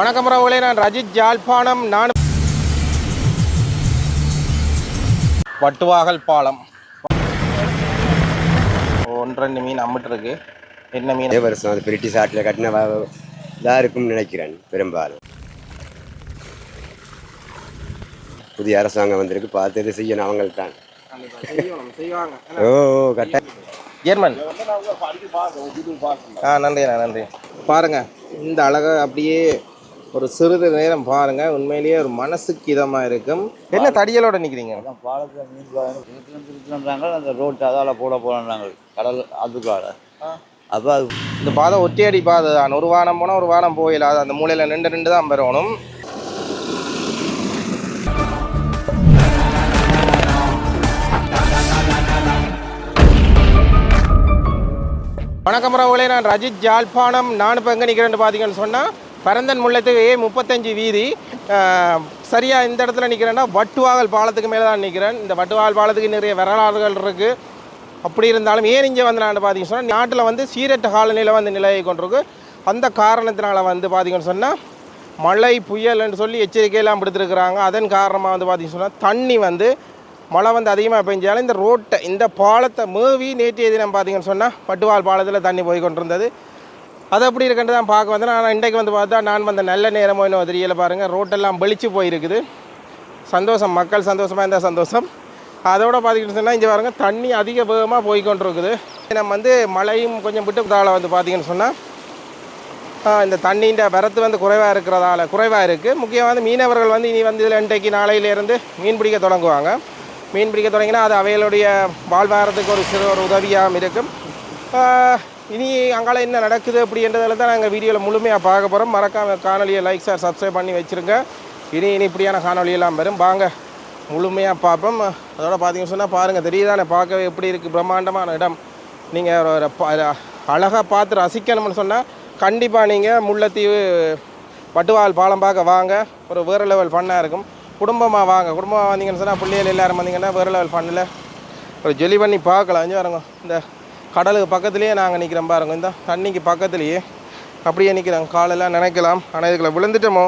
வணக்கம் ரவுகளே நான் ரஜித் ஜாழ்ப்பாணம் நான் வட்டுவாகல் பாலம். ஒன்று ரெண்டு மீன் அம்மிட்டு இருக்கு. என்ன மீன்? வருஷம் அது பிரிட்டிஷ் ஆட்டில் கட்டின வ- இதா இருக்கும்னு நினைக்கிறேன் பெரும்பாலும். புதிய அரசாங்கம் வந்திருக்கு பார்த்து இது செய்யணும் அவங்களுக்கு தான் ஓ கட்ட ஜெர்மன். ஆ நன்றிண்ணா நன்றி. பாருங்க இந்த அழகை அப்படியே ஒரு சிறிது நேரம் பாருங்க. உண்மையிலேயே ஒரு மனசுக்கு இதமாக இருக்கும். என்ன தடியலோட நிற்கிறீங்க பாலத்தில் மீன் திருத்தம் திருத்தம்ன்றாங்க அந்த ரோட்டு அதால் போட போகிறாங்க கடல் அதுக்கால. அப்போ அது இந்த பாதை ஒற்றையடி பாதை தான். ஒரு வாரம் போனால் ஒரு வாரம் போயிடாது அந்த மூலையில் நின்று நின்று தான் பெறணும். வணக்கம் ரவுகளே நான் ரஜித் ஜாழ்ப்பாணம். நான் இப்போ எங்கே நிற்கிறேன்னு பார்த்தீங்கன்னு சொன்னால் பரந்தன் முள்ளத்துக்கு ஏ முப்பத்தஞ்சு வீதி. சரியாக இந்த இடத்துல நிற்கிறேன்னா வட்டுவாகல் பாலத்துக்கு மேலே தான் நிற்கிறேன் இந்த வட்டுவாகல் பாலத்துக்கு நிறைய வரலாறுகள் இருக்குது அப்படி இருந்தாலும் ஏன் இங்கே வந்து நான் பார்த்தீங்கன்னு சொன்னால் நாட்டில் வந்து சீரற்ற காலநிலை வந்து நிலையை கொண்டிருக்கு. அந்த காரணத்தினால் வந்து பார்த்தீங்கன்னு சொன்னால் மழை புயல்னு சொல்லி எச்சரிக்கையெல்லாம் விடுத்துருக்குறாங்க. அதன் காரணமாக வந்து பார்த்தீங்கன்னு சொன்னால் தண்ணி வந்து மழை வந்து அதிகமாக பெஞ்சாலும் இந்த ரோட்டை இந்த பாலத்தை மேவி நேற்றைய தினம் பார்த்தீங்கன்னு சொன்னால் பட்டுவால் பாலத்தில் தண்ணி போய் கொண்டிருந்தது. அது எப்படி இருக்குன்னு தான் பார்க்க வந்தேன். ஆனால் இன்றைக்கு வந்து பார்த்தா நான் வந்த நல்ல நேரமோ இன்னும் தெரியல பாருங்கள் ரோட்டெல்லாம் வெளிச்சு போயிருக்குது. சந்தோஷம். மக்கள் சந்தோஷமாக இருந்தால் சந்தோஷம். அதோட பார்த்துக்கிட்டு சொன்னால் இங்கே பாருங்கள் தண்ணி அதிக வேகமாக போய்கொண்டிருக்குது. நம்ம வந்து மழையும் கொஞ்சம் விட்டு தாழ வந்து பார்த்திங்கன்னு சொன்னால் இந்த தண்ணின்ற வரத்து வந்து குறைவாக இருக்கிறதால குறைவாக இருக்குது முக்கியமாக வந்து மீனவர்கள் வந்து இனி வந்து இதில் இன்றைக்கு நாளையிலேருந்து மீன் பிடிக்க தொடங்குவாங்க. மீன் பிடிக்க தொடங்கினா அது அவைகளுடைய வாழ்வாரத்துக்கு ஒரு சிறு ஒரு உதவியாகவும் இருக்கும். இனி அங்கால என்ன நடக்குது அப்படின்றதில் தான் நாங்கள் வீடியோவில் முழுமையாக பார்க்க போகிறோம் மறக்காம காணொலியை லைக் சார் சப்ஸ்கிரைப் பண்ணி வச்சுருங்க. இனி இனி இப்படியான காணொலியெல்லாம் வரும். வாங்க முழுமையாக பார்ப்போம். அதோட பார்த்தீங்கன்னு சொன்னால் பாருங்கள் தெரியுதானே பார்க்கவே எப்படி இருக்குது பிரம்மாண்டமான இடம். நீங்கள் ஒரு அழகாக பார்த்து ரசிக்கணும்னு சொன்னால் கண்டிப்பாக நீங்கள் முல்லைத்தீவு பட்டுவால் பாலம் பார்க்க வாங்க. ஒரு வேறு லெவல் ஃபன்னாக இருக்கும். குடும்பமாக வாங்க. குடும்பமாக வந்தீங்கன்னு சொன்னால் பிள்ளைகள் எல்லாரும் வந்தீங்கன்னா வேறு லெவல் ஃபன்னில் ஒரு ஜொலி பண்ணி பார்க்கலாம். அஞ்சு வரங்க இந்த கடலுக்கு பக்கத்துலேயே நாங்கள் நிற்கிறோம் பாருங்க. இந்த தண்ணிக்கு பக்கத்துலேயே அப்படியே நிற்கிறோம் காலெல்லாம் நினைக்கலாம். ஆனால் இதுக்குள்ள விழுந்துட்டோமோ?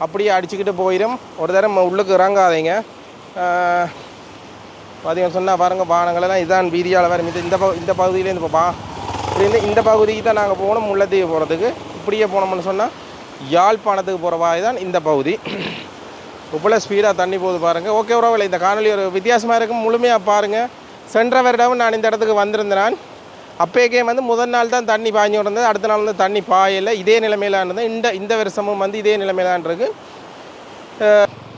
அப்படியே அடிச்சுக்கிட்டு போயிடும் ஒரு தரம் உள்ளுக்கு இறங்காதீங்க. ஆஹ், பார்த்தீங்கன்னு சொன்னால் பாருங்கள் வானங்களெல்லாம் இதான் வீதியால் வேறு மீது இந்த பகு- இந்த பகுதியிலேருந்து இப்போ பா இப்படி இந்த பகுதிக்கு தான் நாங்கள் போகணும் முல்லைத்தீவு போகிறதுக்கு இப்படியே போனோம்னு சொன்னால் யாழ்ப்பாணத்துக்கு போகிற வாய் தான் இந்த பகுதி. இவ்வளோ ஸ்பீடாக தண்ணி போகுது பாருங்கள் ஓகே உறவில்லை இந்த காணொலி ஒரு வித்தியாசமாக இருக்கும். முழுமையாக பாருங்கள் சென்ற வருடம் நான் இந்த இடத்துக்கு வந்திருந்தேன். நான் வந்து முதல் நாள் தான் தண்ணி பாய்ஞ்சு இருந்தது அடுத்த நாள் வந்து தண்ணி பாயலை. இதே நிலைமையில இருந்தது. இந்த இந்த வருஷமும் வந்து இதே நிலைமையிலான் இருக்கு.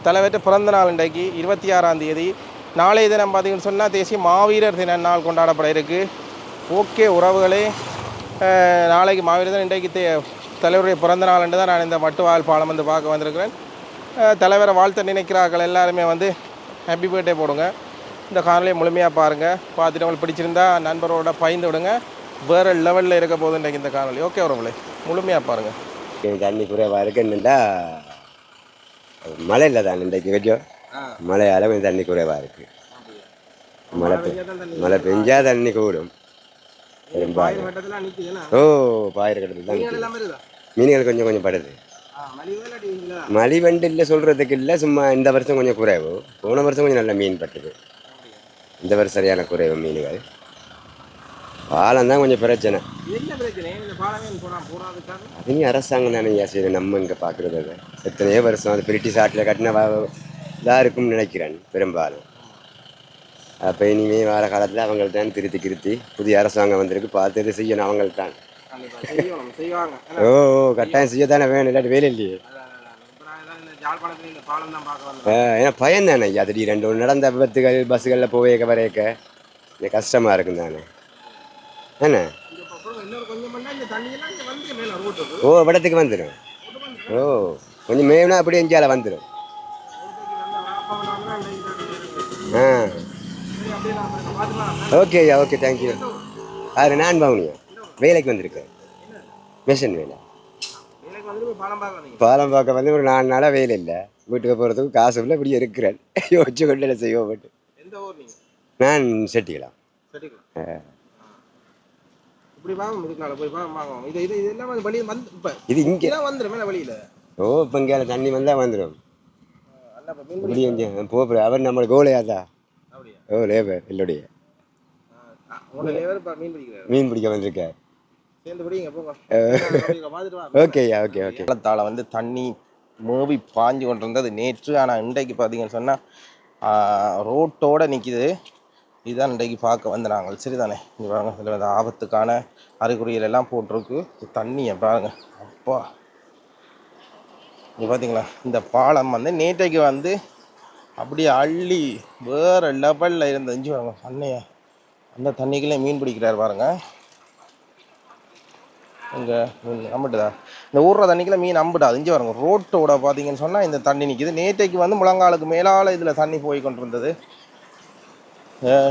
தலைவர்கிட்ட பிறந்த நாள் இன்றைக்கு இருபத்தி ஆறாம் தேதி. நாளைய தினம் பார்த்தீங்கன்னு சொன்னால் தேசிய மாவீரர் தின நாள் கொண்டாடப்பட இருக்கு. ஓகே உறவுகளே. நாளைக்கு மாவீரர் தினம் இன்றைக்கு தே- தலைவருடைய பிறந்த நாள் தான் நான் இந்த மட்டுவால் பாலம் வந்து பார்க்க வந்திருக்கிறேன். தலைவரை வாழ்த்த நினைக்கிறார்கள் எல்லாருமே வந்து. ஹாப்பி பர்த்டே போடுங்க. இந்த காணொலியை முழுமையாக பாருங்கள் பார்த்துட்டு உங்களுக்கு பிடிச்சிருந்தா நண்பரோட பகிர்ந்து விடுங்க. வேறு லெவலில் இருக்க போகுது இன்றைக்கு இந்த காணொலி. ஓகே உறவுகளே முழுமையாக பாருங்கள் தண்ணி குறைவாக இருக்கு என்னண்டா மழை இல்லை தான் இன்றைக்கு கொஞ்சம் மழையால் கொஞ்சம் தண்ணி குறைவாக இருக்கு. மழை பெ மழை பெஞ்சா தண்ணி கூடும். ஓ பாயிரக்கடத்தில் தான். மீன்கள் கொஞ்சம் கொஞ்சம் படுது. மழை வண்டு இல்லை சொல்கிறதுக்கு இல்லை சும்மா இந்த வருஷம் கொஞ்சம் குறைவு. போன வருஷம் கொஞ்சம் நல்ல மீன் பட்டுது. இந்த வருஷம் சரியான குறைவு மீன்கள். பாலம் தான் கொஞ்சம் பிரச்சனை. என்ன பிரச்சனை? இந்த பாலமே போனால் போடாதுக்காக அது நீ அரசாங்கம் தானே ஐயா நம்ம இங்கே பார்க்குறது அது. எத்தனையோ வருஷம் அது பிரிட்டிஷ் ஆட்டில் கட்டின இதாக இருக்கும்னு நினைக்கிறேன் பெரும்பாலும். அப்போ இனிமே வர காலத்தில் அவங்களுக்கு தான் திருத்தி திருத்தி புதிய அரசாங்கம் வந்திருக்கு. பார்த்து இது செய்யணும் அவங்களுக்கு தான் செய்யணும். செய்வாங்க. ஓ ஓ கட்டாயம் செய்ய தானே வேணும். இல்லாட்டி வேலை இல்லையே. ஏன்னா பயம் தானே ஐயா திடீர் ரெண்டு ஒன்று நடந்த விபத்துகள் பஸ்ஸுகளில் போவேக்க வரையக்க. இது கஷ்டமாக இருக்கும் தானே? என்ன? ஓ விடத்துக்கு வந்துடும் ஓ கொஞ்சம் மேய்னா அப்படியே எஞ்சால வந்துடும் ஆ. ஓகே ஐயா ஓகே தேங்க்யூ அது நான் பவுனியா வேலைக்கு வந்திருக்கேன். மிஷன் வேலை. பாலம் பார்க்க வந்து ஒரு நாலு நாளாக வேலை இல்லை. வீட்டுக்கு போகிறதுக்கு காசு இல்லை இப்படி இருக்கிறேன். யோசிச்சு கொண்டு செய்வோம் பட்டு. நான் செட்டிக்கலாம் இது இங்கே. ஓ இப்போ இங்கே தண்ணி வந்தால் வந்துடும் இப்படி கொஞ்சம் அவர் நம்மளுக்கு கோலையாதா ஓ லேபர் பிடிக்கிறாரு. மீன் பிடிக்க வந்திருக்கார். ஓகேயா ஓகே ஓகே வெள்ளத்தால வந்து தண்ணி மேவி பாஞ்சு கொண்டு இருந்தது நேற்று. ஆனால் இன்றைக்கு பார்த்தீங்கன்னு சொன்னால் ரோட்டோட நிற்கிது இதுதான் இன்றைக்கு பார்க்க வந்து நாங்கள். சரிதானே? இங்கே பாருங்க இதில் வந்து ஆபத்துக்கான அறிகுறிகள் எல்லாம் போட்டிருக்கு. தண்ணியை பாருங்க. அப்பா. இங்கே பார்த்தீங்களா இந்த பாலம் வந்து நேற்றைக்கு வந்து அப்படியே அள்ளி வேறு லெவலில் இருந்த இஞ்சி பாருங்க அன்னைய. அந்த தண்ணிக்குள்ளே மீன் பிடிக்கிறார் பாருங்க. இங்கே நம்பிட்டுதா? இந்த ஊர்ற தண்ணிக்குள்ள மீன் நம்பிடாது இங்கே பாருங்க ரோட்டோட பார்த்தீங்கன்னு சொன்னால் இந்த தண்ணி நிற்கிது நேற்றைக்கு வந்து முழங்காலுக்கு மேலால் இதில் தண்ணி போய் கொண்டிருந்தது.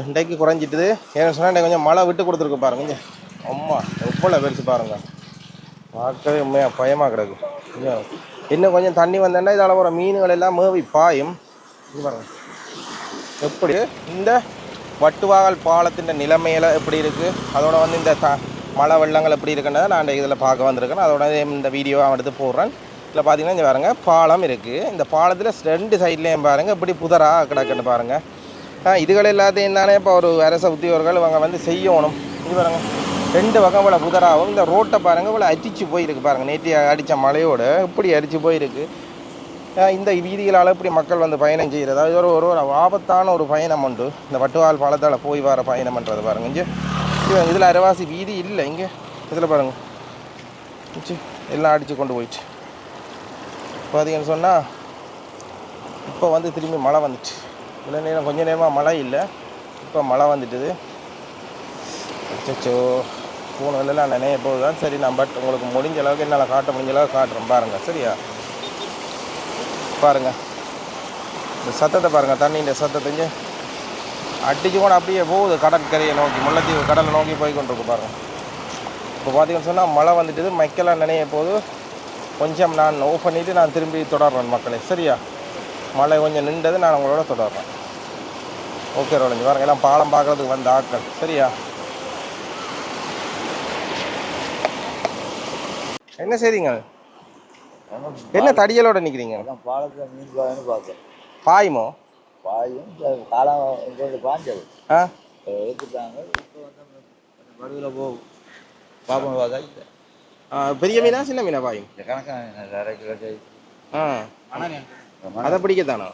இன்றைக்கு குறைஞ்சிட்டுது. ஏன்னு சொன்னால் இன்றைக்கு கொஞ்சம் மழை விட்டு கொடுத்துருக்கு பாருங்க. இங்கே அம்மா எவ்வளோ பெருசு பாருங்க. பார்க்கவே உண்மையாக பயமாக கிடக்கு. இன்னும் கொஞ்சம் தண்ணி வந்தேன்னா இதால் வர மீன்கள் எல்லாம் மேவி பாயும். இங்க பாருங்க. எப்படி? இந்த வட்டுவாகல் பாலத்தின் நிலைமையில் எப்படி இருக்குது அதோட வந்து இந்த த மழை வெள்ளங்கள் எப்படி இருக்குன்றதை நான் இதில் பார்க்க வந்திருக்கேன். அதோட இந்த வீடியோவை எடுத்து போடுறேன். இதில் பார்த்தீங்கன்னா இங்கே பாருங்கள் பாலம் இருக்குது இந்த பாலத்தில் ரெண்டு சைட்லேயும் பாருங்கள் இப்படி புதராக கிடக்குன்னு பாருங்கள் இதுகள் எல்லாத்தையும் தானே இப்போ ஒரு அரச உத்தியோகர்கள் இவங்க வந்து செய்யணும். இது பாருங்கள் ரெண்டு பக்கம் இவ்வளோ புதராகவும் இந்த ரோட்டை பாருங்கள் இவ்வளோ அடிச்சு போயிருக்கு பாருங்கள் நேற்று அடித்த மலையோடு இப்படி அடித்து போயிருக்கு. இந்த வீதிகளால் இப்படி மக்கள் வந்து பயணம் செய்கிறது அது ஒரு ஒரு ஒரு ஆபத்தான ஒரு பயணம் உண்டு. இந்த வட்டுவால் பாலத்தால் போய் வர பயணம் பண்ணுறது பாருங்க இங்கே. இதில் அரைவாசி வீதி இல்லை இங்கே. இதில் பாருங்கள் ச்சீ, எல்லாம் அடித்து கொண்டு போயிடுச்சு பார்த்தீங்கன்னு சொன்னால் இப்போ வந்து திரும்பி மழை வந்துச்சு. இவ்வளோ நேரம் கொஞ்சம் நேரமாக மழை இல்லை. இப்போ மழை வந்துட்டுது. அச்சோ பூனெல்லாம் நினைய போகுது? தான் சரி நான் பட் உங்களுக்கு முடிஞ்ச அளவுக்கு என்னால் காட்ட முடிஞ்ச அளவுக்கு காட்டுறேன். பாருங்கள் சரியா? பாருங்கள் இந்த சத்தத்தை பாருங்கள் தண்ணியின் சத்தத்தை அடிச்சு கூட அப்படியே போகுது. கடற்கரையை நோக்கி முல்லைத்தீவு கடலை நோக்கி போய் கொண்டிருக்கு பாருங்க. இப்போ பார்த்தீங்கன்னு சொன்னால் மழை வந்துட்டுது. மக்கெல்லாம் நினைய போது கொஞ்சம் நான் ஓஃப் பண்ணிவிட்டு நான் திரும்பி தொடர்றேன் மக்களே. சரியா? மழை கொஞ்சம் நின்றது நான் உங்களோட தொடர்றேன். ஓகே ரோலஞ்சு பாருங்க எல்லாம் பாலம் பார்க்கறதுக்கு வந்த ஆட்கள். சரியா? என்ன செய்றீங்க? என்ன தடியலோட நிற்கிறீங்க பாலத்தில் மீன் பாயுமோ? பாயும் காலம் கொஞ்சம் பாஞ்சது. ஆ? எடுத்துட்டாங்க இப்போ வந்து வடுவில் போகும். பாப்போம் பார்த்தா இல்லை. பெரிய மீனா சின்ன மீனா பாயும் கணக்கான அதை பிடிக்கத்தானோ?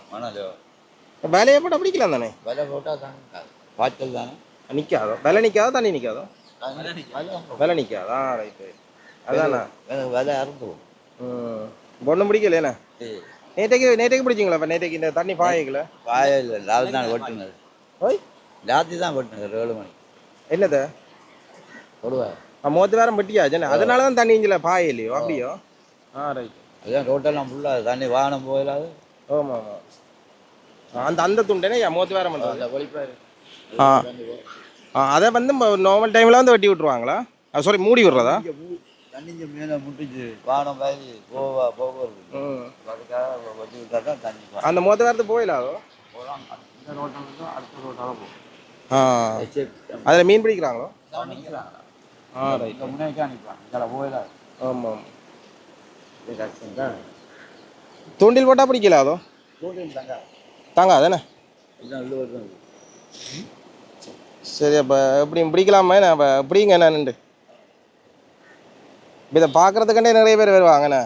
வேலையை போட்டால் பிடிக்கலாம் தானே? விலை போட்டால் தானே பாய்ச்சல் தானே. நிற்காதோ விலை நிற்காதோ தண்ணி நிற்காதோ விலை நிற்காதா ரைட்டு. அதாண்ணா விலை இறந்துடும் ம். ஒன்றும் பிடிக்கலைண்ணே நேற்றைக்கு நேற்றைக்கு பிடிச்சிங்களா இப்போ நேற்றைக்கு இந்த தண்ணி பாயக்கல பாய இல்லை லாதி தான் வெட்டினது ஓய்? லாத்தி தான் வெட்டினது ஏழு மணி என்னது? போடுவார் மூத்து வேறம் வெட்டியாச்சுண்ணே அதனால தான் தண்ணி இஞ்சில் பாயலையோ அப்படியோ? ஆ ரைட் அதான் ரோட்டெல்லாம் ஃபுல்லாக தண்ணி வாகனம் போயிடாது ஆமாம் ஆமாம் அந்த அந்த துண்டனே மூத்து வேறம் பண்ணுறது அந்த ஒளிப்பாரு. ஆ. ஆ அதை வந்து நார்மல் டைமில் வந்து வெட்டி விட்ருவாங்களா சாரி மூடி விடுறதா? தண்ணி இங்க மேலே முட்டிச்சு. வாகனம் பாய் போவா போகிறது அதுக்காக வெட்டி விட்டா தான் தண்ணி பா- அந்த மொத்த வேரத்து போயிடாதோ போலாம் இந்த இருந்து அடுத்த ரோட்டால போகும். அதில் மீன் பிடிக்கிறாங்களோ? நிற்கிறாங்க. ஆ ரைட். முன்னேக்கா நிற்கிறாங்க. இதில் போயிடாது ஆமாம் தூண்டில் போட்டால் பிடிக்கல அதோ? ரோட்டில் தாங்க. தாங்க அதானே? சரி அப்போ எப்படி பிடிக்கலாமா நான் அப்போ பிடிங்க என்னன்ட்டு இப்போ இதை பார்க்குறதுக்கண்டே நிறைய பேர் வருவாங்கண்ணே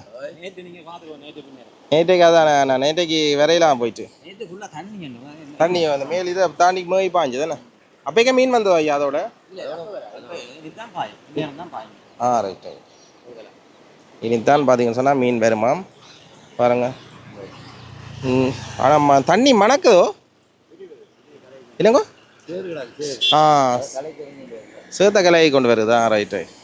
நேற்றைக்கு அதானே நான் நேற்றைக்கு விரையலாம் போயிட்டு. தண்ணி அந்த மேல் இதை தாண்டி மேய் பாஞ்சு தானே அப்போக்கே மீன் வந்ததோ ஐயா அதோட? ஆ ரைட் ரைட் இனித்தான் பார்த்தீங்கன்னு சொன்னால் மீன் வருமாம் பாருங்க. ம் ஆனால் தண்ணி மணக்குதோ? சேரு. ஆ சேத்த கலையை கொண்டு வருது. ரைட் ரைட்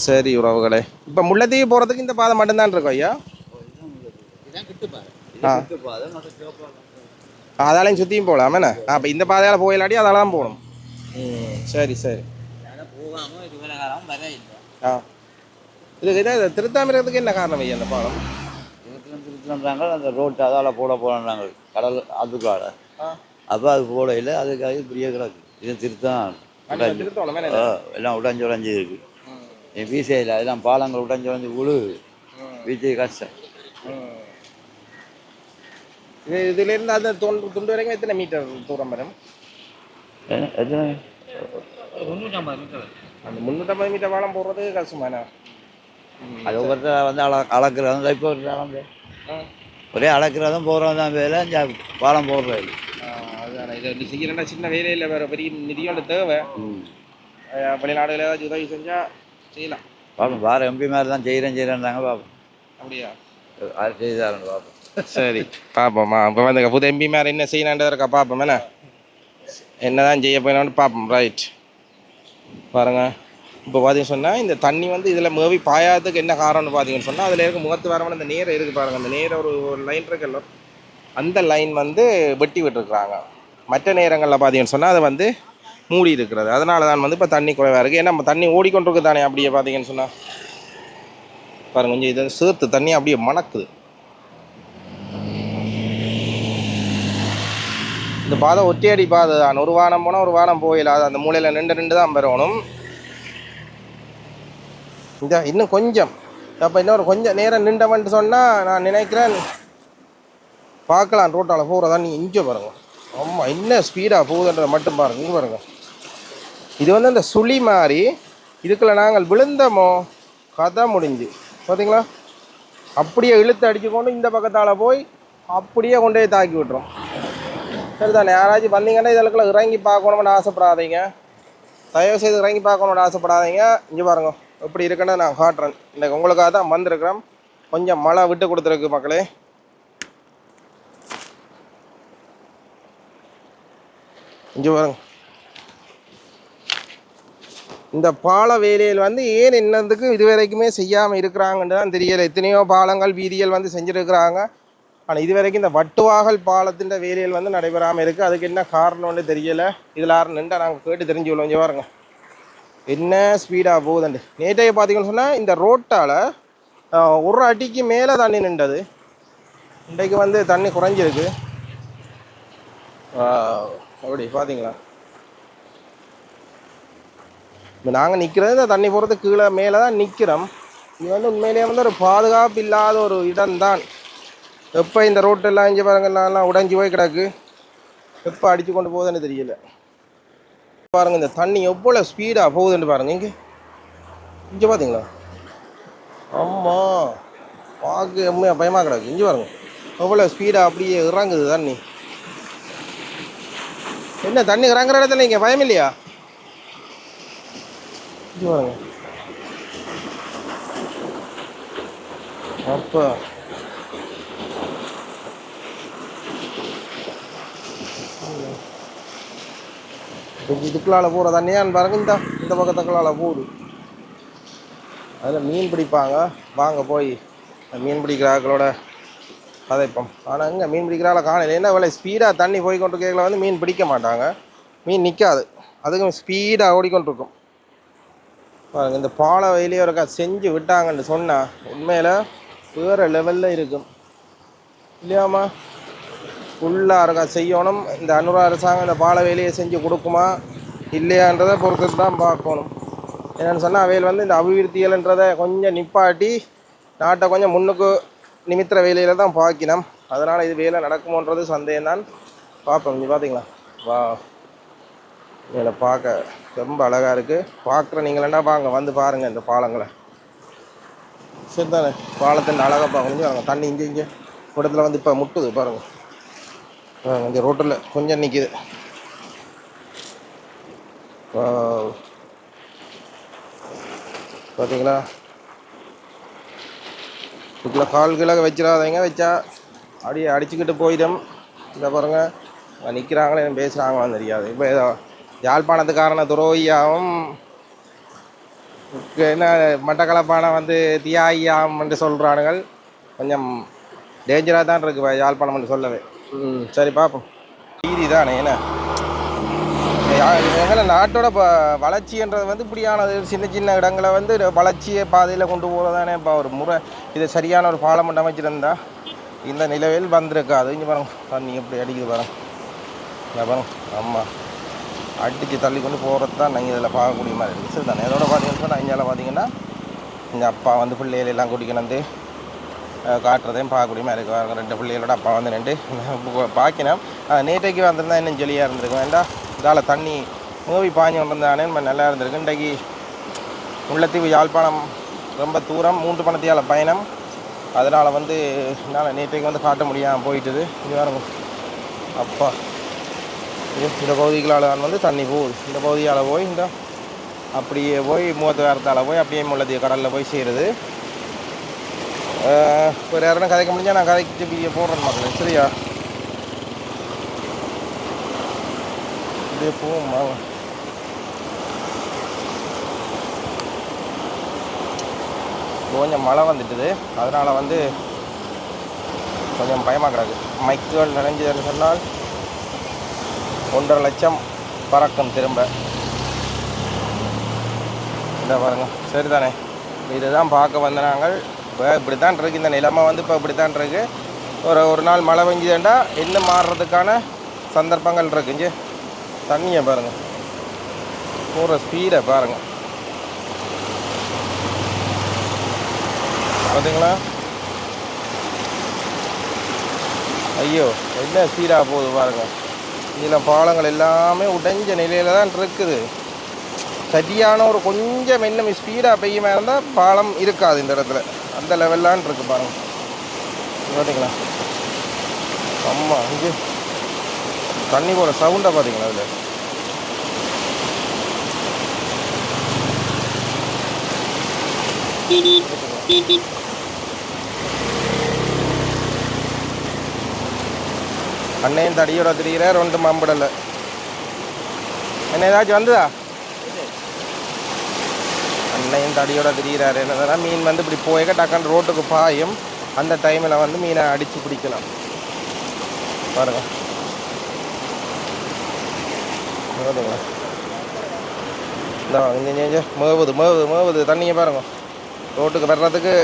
சரி உறவுகளே. இப்போ முல்லைத்தீவு போகிறதுக்கு இந்த பாதை மட்டும்தான் இருக்கும் ஐயா? இதான் ஆ. அதாலையும் சுற்றியும் போகலாம் என்ன? அப்போ இந்த பாதையால் போயிலாட்டி அதால தான் போகணும் சரி சரி. ஆ. இதுக்கு இதை திருத்தாமிரத்துக்கு என்ன காரணம் ஐயா அந்த பாலம்? திருத்தம் திருத்தம்ன்றாங்க அந்த ரோட்டு அதால் போட போகிறாங்க கடல் அதுக்கால ஆ. அப்போ அது போடையில் அதுக்காக பெரிய கிடக்கு. இது? ஆ, எல்லாம் உடைஞ்சு உடைஞ்சு இருக்கு. என் வீசையில் அதெல்லாம் பாலங்கள் உடஞ்சி வந்து உழு. வீச்சு கஷ்டம் இது இதுலேருந்து அந்த துண்டு துண்டு வரைக்கும் எத்தனை மீட்டர் தூரம் வரும் எத்தனை? அந்த முந்நூற்றம்பது மீட்டர் பாலம் போடுறது கஷ்டமாண்ணா அது ஒவ்வொருத்தர் வந்து அள அளக்குறது இப்போ ஒரு அளந்து ஒரே அளக்குறதும் போகிறதும் தான் வேலை பாலம் போடுறது. அதுதான் இதை வந்து செய்யறேன்னா சின்ன வேலையில் வேறு பெரிய நிதியோட தேவை. அஹ் வெளிநாடுகள் ஏதாச்சும் உதவி செஞ்சால் செய்யலாம். பார்ப்போம் வேறு எம்பி மாதிரி தான் செய்கிறேன் செய்கிறேன்றாங்க பார்ப்போம் அப்படியா? அது செய்தாருன்னு பார்ப்போம் சரி பார்ப்போம்மா இப்போ வந்து புது எம்பி மேலே என்ன செய்யணுன்றதுக்கா பார்ப்போம் என்ன? என்னதான் செய்ய போயினோன்னு பார்ப்போம் ரைட் பாருங்க இப்போ பார்த்தீங்கன்னு சொன்னால் இந்த தண்ணி வந்து இதில் மேவி பாயாததுக்கு என்ன காரணம்னு பார்த்தீங்கன்னு சொன்னால் அதில் இருக்க முகத்து வரமான அந்த நேரம் இருக்குது பாருங்க அந்த நேரம் ஒரு ஒரு லைன் இருக்குல்ல அந்த லைன் வந்து வெட்டி விட்டுருக்குறாங்க. மற்ற நேரங்களில் பார்த்தீங்கன்னு சொன்னால் அது வந்து மூடி இருக்கிறது அதனால தான் வந்து இப்போ தண்ணி குறைவாக இருக்குது ஏன்னா நம்ம தண்ணி ஓடிக்கொண்டிருக்கு தானே அப்படியே பார்த்தீங்கன்னு சொன்னால் பாருங்க கொஞ்சம் இது சேர்த்து தண்ணி அப்படியே மணக்குது. இந்த பாதை ஒற்றையடி பாதை தான். ஒரு வாரம் போனால் ஒரு வாரம் போயிடாது. அந்த மூலையில் நின்று நின்று தான் பெறணும் இந்த இன்னும் கொஞ்சம். அப்போ இன்னொரு கொஞ்சம் நேரம் நின்றவன்ட்டு சொன்னால் நான் நினைக்கிறேன் பார்க்கலாம். ரோட்டால் போகிறதா நீ இங்கே பாருங்க. ஆமாம் என்ன ஸ்பீடாக போகுதுன்றதை மட்டும் பாருங்க. இங்கே பாருங்கள் இது வந்து அந்த சுழி மாதிரி இதுக்குள்ள நாங்கள் விழுந்தோமோ கதை முடிஞ்சு. பார்த்தீங்களா அப்படியே இழுத்து அடிச்சுக்கொண்டு இந்த பக்கத்தால் போய் அப்படியே கொண்டு போய் தாக்கி விட்டுரும். சரிதானே? யாராச்சும் வந்தீங்கன்னா இதற்குள்ள இறங்கி பார்க்கணும்னு ஆசைப்படாதீங்க. தயவு செய்து இறங்கி பார்க்கணும்னு ஆசைப்படாதீங்க. இங்கே பாருங்க எப்படி இருக்குன்னு நான் காட்டுறேன். இன்றைக்கு உங்களுக்காக தான் வந்திருக்கிறேன் கொஞ்சம் மழை விட்டு கொடுத்துருக்கு மக்களே. இங்கே பாருங்க. இந்த பால வேலையில் வந்து ஏன் என்னதுக்கு இது வரைக்குமே செய்யாமல் இருக்கிறாங்கன்னு தான் தெரியலை. எத்தனையோ பாலங்கள் வீதிகள் வந்து செஞ்சுருக்கிறாங்க. ஆனால் இது வரைக்கும் இந்த வட்டுவாகல் பாலத்தின் வேலையில் வந்து நடைபெறாமல் இருக்குது அதுக்கு என்ன காரணம்னு தெரியலை. இதில் யாரும் நின்றா நாங்கள் கேட்டு தெரிஞ்சு கொள்ள கொஞ்சம் பாருங்க. என்ன ஸ்பீடாக போகுதுண்டு நேற்றைய பார்த்தீங்கன்னு சொன்னால் இந்த ரோட்டால் ஒரு அடிக்கு மேலே தண்ணி நின்றது. இன்றைக்கு வந்து தண்ணி குறைஞ்சிருக்கு. அப்படி பார்த்தீங்களா இப்போ நாங்கள் நிற்கிறது இந்த தண்ணி போகிறது கீழே மேலே தான் நிற்கிறோம் இது வந்து உண்மையிலேயே வந்து ஒரு பாதுகாப்பு இல்லாத ஒரு இடம்தான். எப்போ இந்த ரோட்டெல்லாம் இஞ்சி பாருங்கள்லாம் உடஞ்சி போய் கிடக்கு. எப்போ அடித்து கொண்டு போகுதுன்னு தெரியல. பாருங்கள் இந்த தண்ணி எவ்வளோ ஸ்பீடாக போகுதுன்னு பாருங்கள் இங்கே. இங்கே பார்த்தீங்களா ஆமாம் பார்க்க எம்மையாக பயமாக கிடக்கு. இங்கே பாருங்க எவ்வளோ ஸ்பீடாக அப்படியே இறங்குது தண்ணி. என்ன தண்ணி இறங்குற இடத்துல இங்கே பயம் இல்லையா இது பாருங்க. அப்பா. இதுக்குள்ளால போகிற தண்ணியான்னு பாருங்க இந்த இந்த பக்கத்துக்குள்ளால போகுது. அதில் மீன் பிடிப்பாங்க. வாங்க போய் மீன் பிடிக்கிறாக்களோட கதைப்போம். ஆனால் இங்கே மீன் பிடிக்கிறால காணல. என்ன வேலை? ஸ்பீடாக தண்ணி போய் கொண்டு கேட்கல வந்து மீன் பிடிக்க மாட்டாங்க. மீன் நிற்காது அதுக்கும் ஸ்பீடாக ஓடிக்கொண்டிருக்கும். பாருங்க இந்த பாலை வயலையோ செஞ்சு விட்டாங்கன்னு சொன்னால் உண்மையில் வேறு லெவலில் இருக்கும். இல்லையாம்மா? ஃபுல்லாக இருக்கா செய்யணும். இந்த அனுரா அரசாங்கம் இந்த பாலை வேலையை செஞ்சு கொடுக்குமா? இல்லையான்றதை பொறுத்து தான் பார்க்கணும். என்னென்னு சொன்னால் அவையில் வந்து இந்த அபிவிருத்திகள்ன்றதை கொஞ்சம் நிப்பாட்டி நாட்டை கொஞ்சம் முன்னுக்கு நிமித்திர வேலையில் தான் பார்க்கணும் அதனால் இது வேலை நடக்குமோன்றது சந்தேகம் தான் பார்ப்போம் நீ பார்த்தீங்களா வா. இதில் பார்க்க ரொம்ப அழகாக இருக்குது பார்க்குற நீங்களா வாங்க வந்து பாருங்கள் இந்த பாலங்களை. சரி தானே பாலத்தின் அழகாக பார்க்கணும். அங்கே தண்ணி இங்கே இங்கே. இடத்துல வந்து இப்போ முட்டுது பாருங்கள் இந்த ரோட்டில் கொஞ்சம் நிற்கிது பார்த்தீங்களா இதுக்குள்ள கால் கீழே வச்சிடாதீங்க வச்சா அப்படியே அடிச்சுக்கிட்டு போயிடும். இந்த பாருங்கள் நிற்கிறாங்களே பேசுகிறாங்களான்னு தெரியாது. இப்போ ஏதோ யாழ்ப்பாணத்துக்காரன துரோகியாகவும் இங்க என்ன மட்டக்களப்பான வந்து தியாகியாம் என்று சொல்கிறானுங்கள் கொஞ்சம் டேஞ்சராக தான் இருக்கு பா- யாழ்ப்பாணம்னு சொல்லவே. ம். சரி பார்ப்போம் வீதி தானே என்ன? எங்களை நாட்டோட வளர்ச்சின்றது வந்து இப்படியானது. சின்ன சின்ன இடங்களை வந்து வளர்ச்சியை பாதையில் கொண்டு போகிறதானே இப்போ ஒரு முறை இது சரியான ஒரு பாலம் மட்டும் அமைச்சிருந்தா இந்த நிலவில் வந்திருக்காது. இங்கே பாருங்க தண்ணி எப்படி அடிக்குது பாருங்க. பாருங்க ஆமாம் அடித்து தள்ளி கொண்டு போகிறது தான் நீங்கள் இதில் பார்க்கக்கூடிய மாதிரி இருக்குது சரி தானே இதோட பார்த்தீங்கன்னா இங்கே பார்த்தீங்கன்னா இந்த அப்பா வந்து பிள்ளைகள் எல்லாம் கூட்டிக்கணும் வந்து காட்டுறதையும் பார்க்கக்கூடிய மாதிரி இருக்கும் ரெண்டு பிள்ளைகளோட அப்பா வந்து நின்று பார்க்கினோம் நேற்றைக்கு வந்திருந்தா இன்னும் ஜெலியாக இருந்திருக்கும். வேண்டாம் இதால் தண்ணி மூவி பாஞ்சு வந்திருந்தானே நம்ம நல்லா இருந்திருக்கு. இன்றைக்கு முல்லைத்தீவு யாழ்ப்பாணம் ரொம்ப தூரம் மூன்று பணத்தையால் பயணம். அதனால் வந்து என்னால் நேற்றைக்கு வந்து காட்ட முடியாமல் போயிட்டுது. இது வேறு அப்பா. இந்த பகுதிகளால் வந்து தண்ணி போகுது. இந்த பகுதியால் போய் இந்த அப்படியே போய் மூத்த வாரத்தால் போய் அப்படியே முல்லைத்தீவு கடலில் போய் சேருது. ஒரு யாரும் கதைக்க முடிஞ்சால் நான் கதைக்கு பிடிக்க போடுறேன் மக்களே சரியா? இப்படியே போகும்மா கொஞ்சம் மழை வந்துட்டுது. அதனால் வந்து கொஞ்சம் பயமாக கிடக்கு. மைக்குகள் நினைஞ்சதுன்னு சொன்னால் ஒன்றரை லட்சம் பறக்கும் திரும்ப. இந்த பாருங்க. சரிதானே? இதுதான் பார்க்க வந்த நாங்கள். இப்போ இப்படி தான் இருக்குது இந்த நிலைமை வந்து இப்போ இப்படி தான் இருக்குது ஒரு ஒரு நாள் மழை பெஞ்சுதுண்டா இன்னும் மாறுறதுக்கான சந்தர்ப்பங்கள் இருக்குங்க தண்ணியை பாருங்கள் போகிற ஸ்பீடை பாருங்கள் பார்த்தீங்களா ஐயோ என்ன ஸ்பீடாக போகுது பாருங்கள் இதில் பாலங்கள் எல்லாமே உடைஞ்ச நிலையில தான் இருக்குது. சரியான ஒரு கொஞ்சம் இன்னும் ஸ்பீடாக பெய்யுமா இருந்தால் பாலம் இருக்காது இந்த இடத்துல. அந்த லெவல்லான் இருக்கு பாருங்கள் பார்த்தீங்களா அம்மா இங்கே. தண்ணி போகிற சவுண்டாக பார்த்தீங்களா அதில்? அண்ணையும் தடியோட திரிகிற ரெண்டு மாம்பிடல. என்ன ஏதாச்சும் வந்ததா? அண்ணையும் தடியோட திரிகிறாரு என்னதுன்னா மீன் வந்து இப்படி போய்க்க டக்குன்னு ரோட்டுக்கு பாயும். அந்த டைமில் வந்து மீனை அடித்து பிடிக்கலாம். பாருங்க. இந்த மேவுது மேவுது மேவுது. தண்ணியை பாருங்க. ரோட்டுக்கு வர்றதுக்கு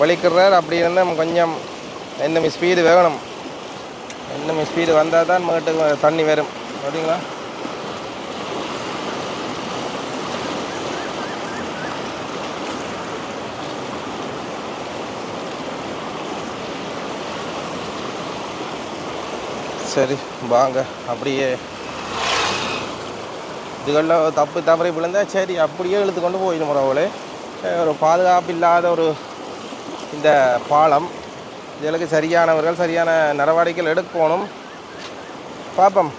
வலிக்கிறார். அப்படி இருந்தால் கொஞ்சம் இன்னும் ஸ்பீடு வேகணும். இன்னும் ஸ்பீடு வந்தால் தான் மேட்டுக்கு தண்ணி வரும். அப்படிங்களா சரி வாங்க. அப்படியே. இதுகளில் தப்பு தவறி விழுந்தா சரி அப்படியே இழுத்து கொண்டு போயிடும் அவளே ஒரு பாதுகாப்பு இல்லாத ஒரு இந்த பாலம். இதற்கு சரியானவர்கள் சரியான நடவடிக்கைகள் எடுக்கணும். பார்ப்போம்.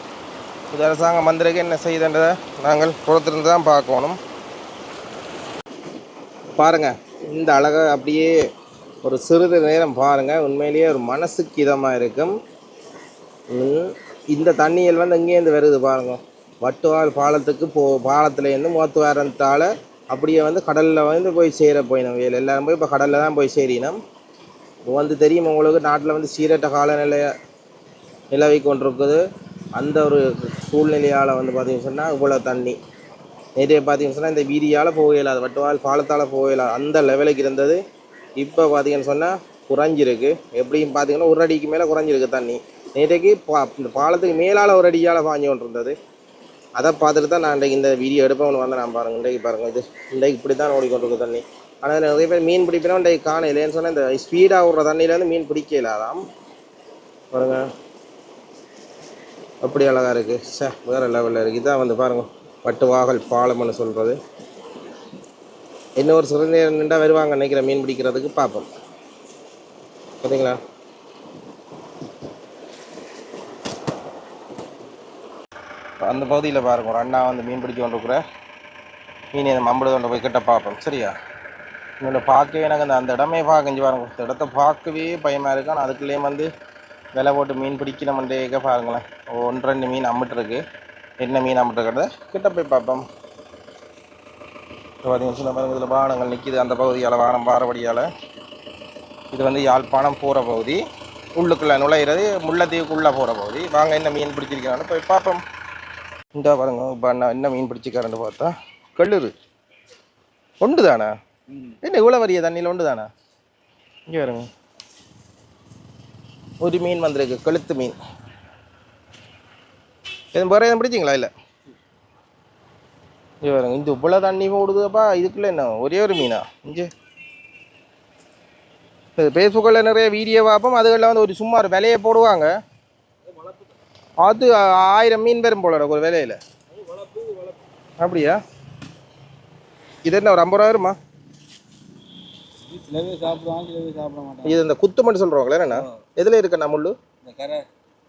இது அரசாங்கம் வந்திருக்கு என்ன செய்யுதுன்றதை நாங்கள் பொறுத்திருந்து தான் பார்க்கணும். பாருங்கள் இந்த அழகை அப்படியே ஒரு சிறிது நேரம் பாருங்கள் உண்மையிலேயே ஒரு மனசுக்கு இதமாக இருக்கும். இந்த தண்ணியல் வந்து இங்கேருந்து வருது பாருங்க. வட்டுவால் பாலத்துக்கு போ பாலத்துலேருந்து மூத்துவாரத்தால் அப்படியே வந்து கடலில் வந்து போய் சேர போயினோம். வேலை எல்லாரும் போய் இப்போ கடலில் தான் போய் சேரினோம். இப்போ வந்து தெரியும் உங்களுக்கு? நாட்டில் வந்து சீரற்ற காலநிலையை நிலவி கொண்டிருக்குது. அந்த ஒரு சூழ்நிலையால் வந்து பார்த்தீங்கன்னு சொன்னால் இவ்வளோ தண்ணி. நேற்றைய பார்த்தீங்கன்னு சொன்னால் இந்த வீதியால் போக இயலாது வட்டுவால் பாலத்தால் போக இயலாது அந்த லெவலுக்கு இருந்தது. இப்போ பார்த்தீங்கன்னு சொன்னால் குறைஞ்சிருக்கு. எப்படியும் பார்த்தீங்கன்னா ஒரு அடிக்கு மேலே குறைஞ்சிருக்கு தண்ணி. நேற்றைக்கு பா இந்த பாலத்துக்கு மேலால் ஒரு அடியால் பாஞ்சு கொண்டு இருந்தது அதை பார்த்துட்டு தான் நான் இன்றைக்கு இந்த வீடியோ எடுப்பேன். வந்து நான் பாருங்கள் இன்றைக்கு பாருங்கள் இது இன்றைக்கு இப்படி தான் ஓடிக்கொண்டிருக்கு தண்ணி. ஆனால் நிறைய பேர் மீன் பிடிப்பினா இன்றைக்கு காண இல்லைன்னு சொன்னால் இந்த ஸ்பீடாக விடுற தண்ணியிலேருந்து மீன் பிடிக்க இல்லாதாம் பாருங்க. அப்படி அழகாக இருக்குது சே வேறு லெவலில் இருக்குது இதான் வந்து பாருங்கள் வட்டுவாகல் பாலம்னு சொல்கிறது இன்னொரு சிறு நேரம் நின்றா வருவாங்க நினைக்கிற மீன் பிடிக்கிறதுக்கு பார்ப்போம் பார்த்தீங்களா அந்த பகுதியில் பாருங்க. ஒரு அண்ணா வந்து மீன் பிடிக்க கொண்டிருக்கிற மீன் இந்த மம்படு போய் கிட்ட பார்ப்போம் சரியா? இங்கே பார்க்கவே எனக்கு அந்த அந்த இடமே பார்க்கஞ்சு பாருங்க. இந்த இடத்த பார்க்கவே பயமாக இருக்கு. ஆனால் அதுக்குள்ளேயே வந்து விலை போட்டு மீன் பிடிக்கணும்ன்றே பாருங்களேன். ஒன்று ரெண்டு மீன் அம்பிட்டுருக்கு என்ன மீன் அம்பிட்டுருக்கிறத கிட்ட போய் பார்ப்போம். இப்போ பார்த்தீங்கன்னா சொன்ன பாருங்க இதில் வாகனங்கள் நிற்கிது அந்த பகுதியால் வானம் பாரபடியால் இது வந்து யாழ்ப்பாணம் போகிற பகுதி. உள்ளுக்குள்ளே நுழையிறது முல்லைத்தீவுக்குள்ளே போகிற பகுதி. வாங்க என்ன மீன் பிடிச்சிருக்கிறான்னு போய் பார்ப்போம். இந்த பாருங்க இப்போ என்ன என்ன மீன் பிடிச்சிக்காரன்னு பார்த்தா கல்லூரு. ஒன்று தானே என்ன இவ்வளோ வரிய தண்ணியில் ஒன்று தானே? இங்கே வருங்க ஒரு மீன் வந்திருக்கு கழுத்து மீன். எதுவும் வேறு எதுவும் பிடிச்சிங்களா இல்லை? இங்கே வருங்க இந்த இவ்வளோ தண்ணி ஓடுதுப்பா இதுக்குள்ளே என்ன ஒரே ஒரு மீனா? இங்கே. ஃபேஸ்புக்கில் நிறைய வீடியோ பார்ப்போம் அதுகளில் வந்து ஒரு சும்மா ஒரு விலையை போடுவாங்க. அது ஆயிரம் மீன் பெரும் போல ஒரு விலையில். அப்படியா? இது என்ன ஒரு ஐம்பது ரூபா வருமா? சில பேர் சாப்பிடுவாங்க சில பேர் சாப்பிட மாட்டாங்க. இது இந்த குத்து மட்டும் சொல்கிறவங்களே என்ன எதில் இருக்குண்ணா முள்ளு? இந்த கரை.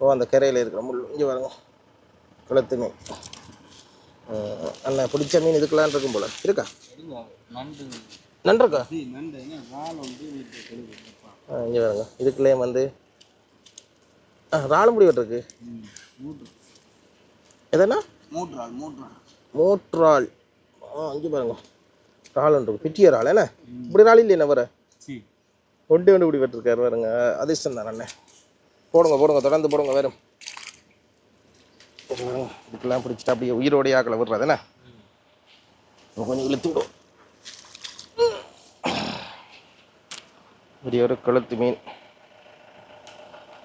ஓ அந்த கரையில் இருக்கிற முள் இங்கே பாருங்க. குளத்து மீன். அண்ணா பிடிச்ச மீன் இதுக்கெல்லாம் இருக்கும் போல. இருக்கா? நண்டு. இருக்கா ரால் கழுவு இங்கே பாருங்க. இதுக்குள்ளேயே வந்து ஆ ராளுமுடி இருக்கு மூன்று எதனா மூன்றாள் மூன்றாள் மோட்ரால் ஆ இங்கே பாருங்க. ரால் ஒன்று இருக்கு பிட்டிய ரால் என்ன? இப்படி ரால் இல்லையா வர ஒண்டி ஒன்று இப்படி வெட்டிருக்காரு பாருங்க. அதிர்ஷ்டம் தான் அண்ணே. போடுங்க போடுங்க தொடர்ந்து போடுங்க வரும். இதுக்கெல்லாம் பிடிச்சிட்டு அப்படியே உயிரோடைய ஆக்களை விடுறது என்ன? கொஞ்சம் இழுத்து விடும் இப்படி ஒரு கொளுத்து மீன்.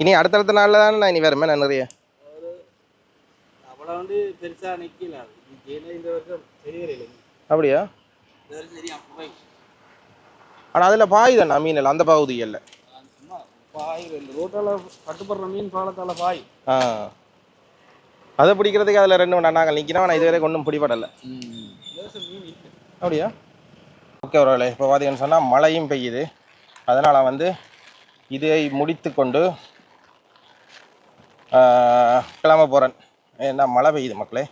இனி அடுத்தடுத்த நாளில் தானே நான் இனி வரமே நான் நிறைய? அவ்வளோ வந்து பெருசாக நிற்கல அப்படியா? ஆனால் அதில் பாய் தானே மீன் எல்லாம் அந்த பகுதிகளில். சும்மா பாய் இந்த ரோட்டால் கட்டுப்படுற மீன் பாலத்தால் பாய் ஆ. அதை பிடிக்கிறதுக்கு அதில் ரெண்டு மணி நாங்கள் நிற்கிறோம் ஆனால் இதுவரை ஒன்றும் பிடிபடலை. அப்படியா? ஓகே ஒரு இப்போ பார்த்தீங்கன்னு சொன்னால் மழையும் பெய்யுது. அதனால் வந்து இதை முடித்து கொண்டு கிளம்ப போகிறேன் ஏன்னா மழை பெய்யுது மக்களே.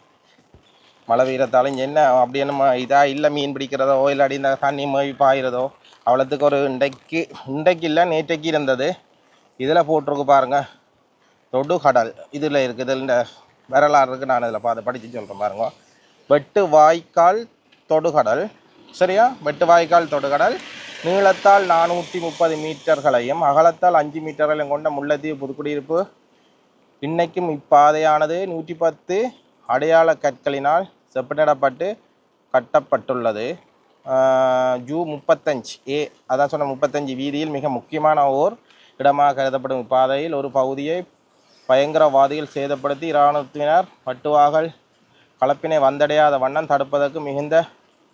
மழை பெய்யறதால இங்கே என்ன அப்படி என்ன இதாக இல்லை மீன் பிடிக்கிறதோ இல்லாட்டி இந்த தண்ணி மொழி பாயிறதோ அவ்வளோத்துக்கு ஒரு இன்றைக்கு இன்றைக்கு இல்லை நேற்றைக்கு இருந்தது. இதில் போட்டிருக்கு பாருங்கள் தொடு கடல் இதில் இருக்குது இந்த வரலாறு இருக்குது நான் இதில் பார்த்து படித்து சொல்கிறேன் பாருங்க. வெட்டு வாய்க்கால் தொடுகடல் சரியா? வெட்டு வாய்க்கால் தொடுகடல் நீளத்தால் நானூற்றி முப்பது மீட்டர்களையும் அகலத்தால் அஞ்சு மீட்டர்களையும் கொண்ட முல்லைத்தீவு புதுக்குடியிருப்பு. இன்னைக்கும் இப்பாதையானது நூற்றி பத்து அடையாள கற்களினால் செப்பனிடப்பட்டு கட்டப்பட்டுள்ளது. ஜூ முப்பத்தஞ்சு ஏ அதான் சொன்ன முப்பத்தஞ்சு வீதியில் மிக முக்கியமான ஓர் இடமாக கருதப்படும் இப்பாதையில் ஒரு பகுதியை பயங்கரவாதிகள் சேதப்படுத்தி இராணுவத்தினர் பட்டுவாகல் கலப்பினை வந்தடையாத வண்ணம் தடுப்பதற்கு மிகுந்த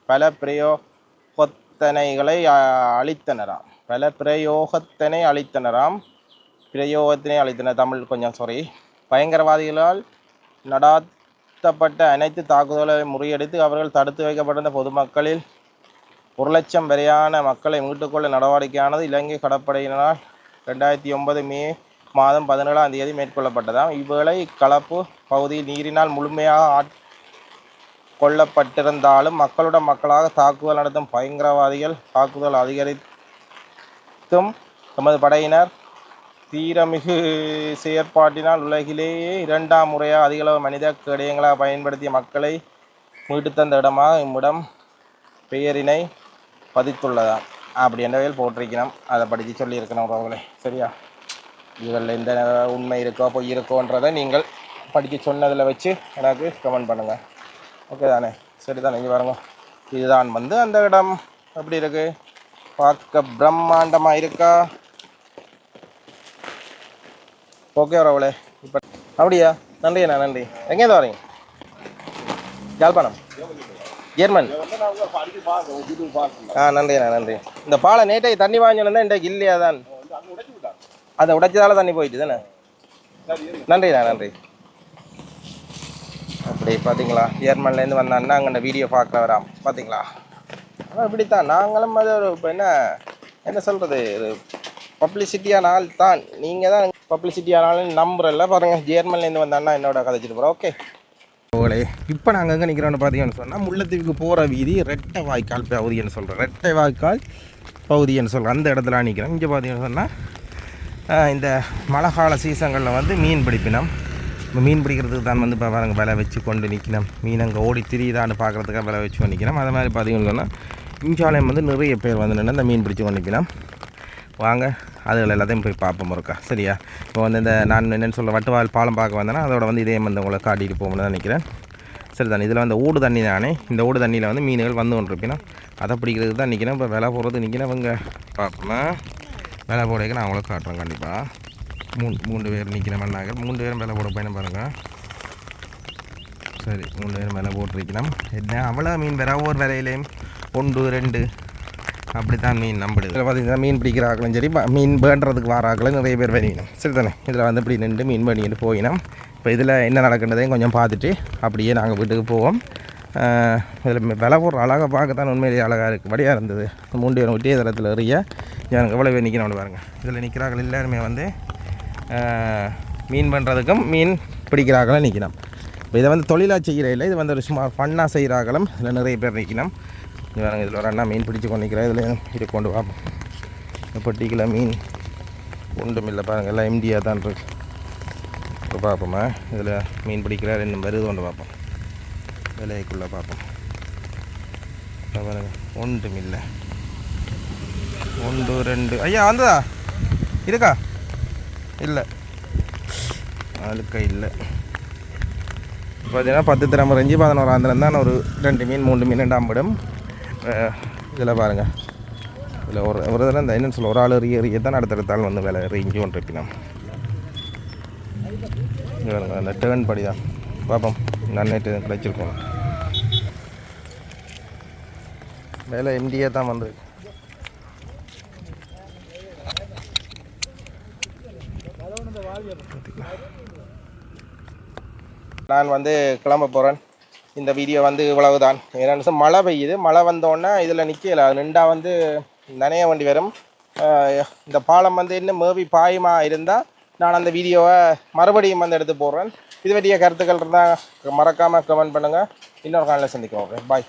பல பிரயோகத்தனைகளை அளித்தனராம். பல பிரயோகத்தினை அளித்தனராம். பிரயோகத்தினை அளித்தனர். தமிழ் கொஞ்சம் சாரி பயங்கரவாதிகளால் நடாத் நடத்தப்பட்ட அனைத்து தாக்குதல்களை முறியடித்து அவர்கள் தடுத்து வைக்கப்பட்டிருந்த பொதுமக்களில் ஒரு லட்சம் வரையான மக்களை மீட்டுக்கொள்ள நடவடிக்கையானது இலங்கை கடற்படையினரால் ரெண்டாயிரத்தி ஒன்பது மே மாதம் பதினேழாம் தேதி மேற்கொள்ளப்பட்டதாம். இவ்வேளை கலப்பு பகுதியில் நீரினால் முழுமையாக ஆட் கொல்லப்பட்டிருந்தாலும் மக்களுடன் மக்களாக தாக்குதல் நடத்தும் பயங்கரவாதிகள் தாக்குதல் அதிகரித்தும் எமது படையினர் தீரமிகு செயற்பாட்டினால் உலகிலேயே இரண்டாம் முறையாக அதிகளவு மனித கேடயங்களாக பயன்படுத்திய மக்களை மீட்டு தந்த இடமாக இம்மிடம் பெயரினை பதித்துள்ளதாம். அப்படி என்ற வகையில் போட்டிருக்கணும் அதை படித்து சொல்லியிருக்கணும் உறவுகளே. சரியா? இதில் எந்த உண்மை இருக்கோ பொய் இருக்கோன்றதை நீங்கள் படித்து சொன்னதில் வச்சு எனக்கு கமெண்ட் பண்ணுங்கள் ஓகே தானே? சரி தானே இங்கே பாருங்க. இதுதான் வந்து அந்த இடம். எப்படி இருக்குது பார்க்க பிரம்மாண்டமாக இருக்கா? ஓகே வரவளே இப்போ அப்படியா? நன்றிண்ணா நன்றி. எங்கேருந்து வரீங்க யாழ்ப்பாணம்? ஜெர்மன். ஆ நன்றிண்ணா நன்றி. இந்த பாலை நேட்டை தண்ணி வாங்கினா இன்றைக்கு இல்லையா தான் அதை உடைச்சதால தண்ணி போயிட்டு தானே? நன்றிண்ணா நன்றி. அப்படி பார்த்தீங்களா ஜெர்மன்லேருந்து வந்தான்னா அங்கே வீடியோ பார்க்கல வராம் பார்த்தீங்களா ஆனால் இப்படித்தான். நாங்களும் அது ஒரு இப்போ என்ன என்ன சொல்கிறது ஒரு பப்ளிசிட்டியான ஆள் தான் நீங்கள் தான் பப்ளிசிட்டி ஆனாலும் நம்புறல பாருங்கள் ஜெர்மன்லேருந்து வந்த அண்ணா என்னோட கதைச்சிட்டு போகிறோம் ஓகே ஓகே இப்போ நாங்கள் எங்கே நிற்கிறோன்னு பார்த்தீங்கன்னு சொன்னால் முள்ளத்தீவுக்கு போகிற வீதி ரெட்டை வாய்க்கால் பகுதின்னு சொல்கிறேன் ரெட்டை வாய்க்கால் பகுதின்னு சொல்கிறேன் அந்த இடத்துல நிற்கிறோம் இங்கே பார்த்தீங்கன்னு சொன்னால் இந்த மழை கால சீசன்களில் வந்து மீன் பிடிப்பினம். இப்போ மீன் பிடிக்கிறதுக்கு தான் வந்து இப்போ பாருங்கள் விலை வச்சு கொண்டு நிற்கணும் மீன் அங்கே ஓடி திரியுதான்னு பார்க்குறதுக்காக விலை வச்சு நிற்கணும் அதை மாதிரி பார்த்தீங்கன்னு சொன்னால் இஞ்சாலயம் வந்து நிறைய பேர் வந்து நின்று இந்த மீன் பிடிச்சி கொண்டு நிற்கணும் வாங்க. அதுகள் எல்லாத்தையும் போய் பார்ப்போம் இருக்கா சரியா? இப்போ வந்து இந்த நான் என்னென்னு சொல்ல வட்டுவால் பாலம் பார்க்க வந்தேன்னா அதோட வந்து இதே வந்து உங்களை காட்டிட்டு போகணும்னு நினைக்கிறேன். சரி தானே இதில் வந்து ஊடு தண்ணி தானே? இந்த ஊடு தண்ணியில் வந்து மீன்கள் வந்து கொண்டிருப்பினா அதை பிடிக்கிறதுக்கு தான் நிற்கிறேன். இப்போ விலை போடுறது நிற்கிறேன் இவங்க பார்ப்போம்னா விலை போடுறதுக்கு நான் அவங்கள காட்டுறேன் கண்டிப்பாக மூணு மூன்று பேர் நிற்கிற மண்ணாக மூன்று பேரும் விலை போட போயின்னு பாருங்கள் சரி மூணு பேரும் விலை போட்டிருக்கணும் என்ன? அவ்வளோ மீன் வேற ஒவ்வொரு விலையிலையும் ஒன்று ரெண்டு அப்படி தான் மீன் நம்பிடுது இதில் பார்த்தீங்கன்னா மீன் பிடிக்கிற ஆக்களும் சரி மீன் வேண்டுறதுக்கு வர ஆக்களும் நிறைய பேர் வரையினோம் சரி தானே இதில் வந்து இப்படி நின்று மீன் பண்ணிட்டு போயினோம். இப்போ இதில் என்ன நடக்கின்றதையும் கொஞ்சம் பார்த்துட்டு அப்படியே நாங்கள் வீட்டுக்கு போவோம். இதில் விலை போடுற அழகாக பார்க்க தான் உண்மையிலேயே அழகாக இருக்குது வடியாக இருந்தது. மூண்டு பேரும் ஒட்டிய தரத்தில் எறிய எனக்கு எவ்வளோ பேர் நிற்கணும் பாருங்க. இதில் நிற்கிறார்கள் எல்லாருமே வந்து மீன் பண்ணுறதுக்கும் மீன் பிடிக்கிறார்களும் நிற்கணும் இப்போ இதை வந்து தொழிலாக செய்கிற இல்லை இது வந்து ஒரு சும்மா ஃபன்னாக செய்கிறார்களும் இதில் நிறைய பேர் நிற்கணும் இது இதில் ஒரு அண்ணா மீன் பிடிச்சி கொண்டு இதில் இது கொண்டு பார்ப்போம் இப்போ மீன் ஒன்றும் இல்லை பாருங்கள் எல்லாம் எம்டியாக தான் இருக்கு. இப்போ பார்ப்போமா இதில் மீன் பிடிக்கிற ரெண்டு வருது கொண்டு பார்ப்போம் விலைக்குள்ளே பார்ப்போம் இதோ ஒன்றும் இல்லை. ஒன்று ரெண்டு. ஐயா வந்ததா? இருக்கா? இல்லை. அழுக்க இல்லை. பார்த்தீங்கன்னா பத்து திறமை ரெஞ்சு பதினோராந்திரம் தான் ஒரு ரெண்டு மீன் மூணு மீன் ரெண்டாம்பிடும் இதில் பாருங்கள் இதில் ஒரு ஒரு இதில் இந்த என்னன்னு சொல்ல ஒரு ஆள் எறிய எறிய தான் அடுத்தடுத்தாள் வந்து வேலை எறிஞ்சு கொண்டு இருப்பினோம் இங்க பாருங்க அந்த டேர்ன் படி தான் பார்ப்போம் நான் நேற்று கிடைச்சிருக்கோம். வேலை எம்டியே தான் வந்து. நான் வந்து கிளம்ப போகிறேன் இந்த வீடியோ வந்து இவ்வளவு தான் ஏன்னா மழை பெய்யுது. மழை வந்தோடனே இதில் நிற்கல நின்றா வந்து நனைய வேண்டி வரும். இந்த பாலம் வந்து இன்னும் மேவி பாயுமா இருந்தால் நான் அந்த வீடியோவை மறுபடியும் வந்து எடுத்து போடுறேன். இது பற்றிய கருத்துக்கள் இருந்தால் மறக்காமல் கமெண்ட் பண்ணுங்கள் இன்னொரு காலையில் சந்திக்கிறோம். பாய்